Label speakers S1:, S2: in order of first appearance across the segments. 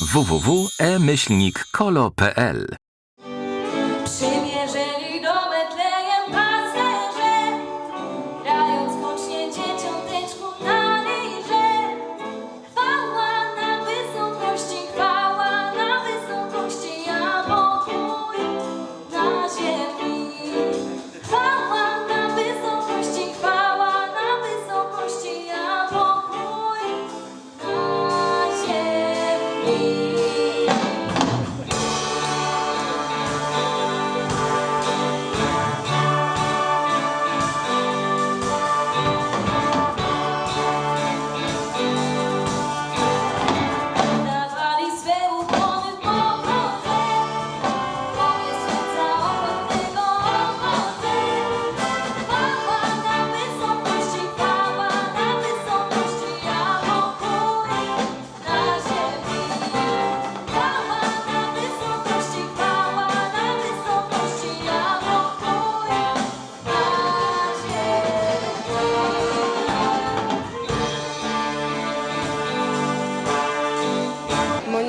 S1: www.e-kolo.pl
S2: me.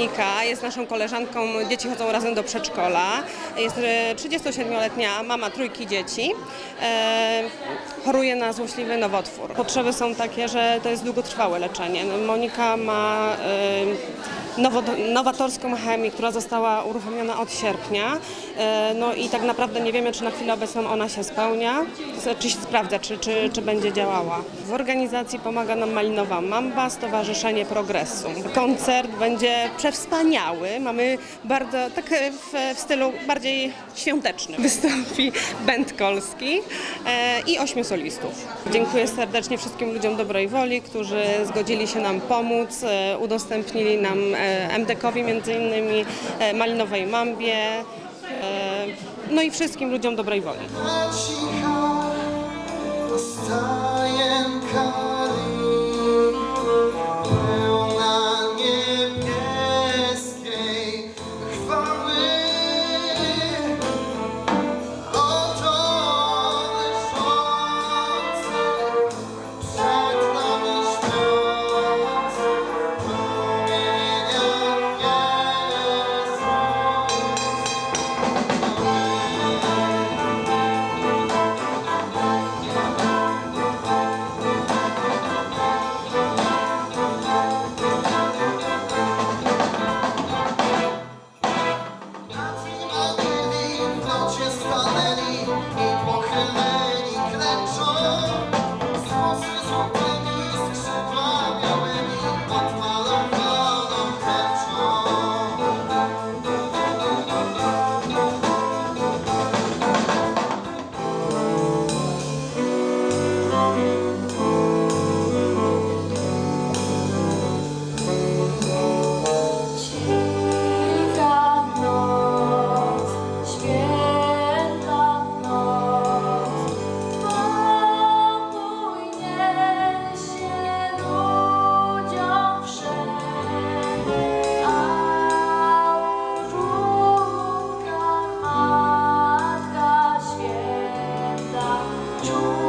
S3: Monika jest naszą koleżanką, dzieci chodzą razem do przedszkola. Jest e, 37-letnia mama trójki dzieci. E, choruje na złośliwy nowotwór. Potrzeby są takie, że to jest długotrwałe leczenie. Monika ma e, nowatorską chemię, która została uruchomiona od sierpnia. E, no i tak naprawdę nie wiemy, czy na chwilę obecną ona się spełnia, czy się sprawdza, czy, czy, czy będzie działała. W organizacji pomaga nam Malinowa Mamba, Stowarzyszenie Progresu. Koncert będzie przewspaniały. Mamy bardzo, tak e, w, w stylu bardziej świątecznym. Wystąpi Band Kolski e, i ośmiu solistów. Dziękuję serdecznie wszystkim ludziom dobrej woli, którzy zgodzili się nam pomóc, udostępnili nam MDK-owi między innymi, e, Malinowej Mambie, e, no i wszystkim ludziom dobrej woli.
S4: joy.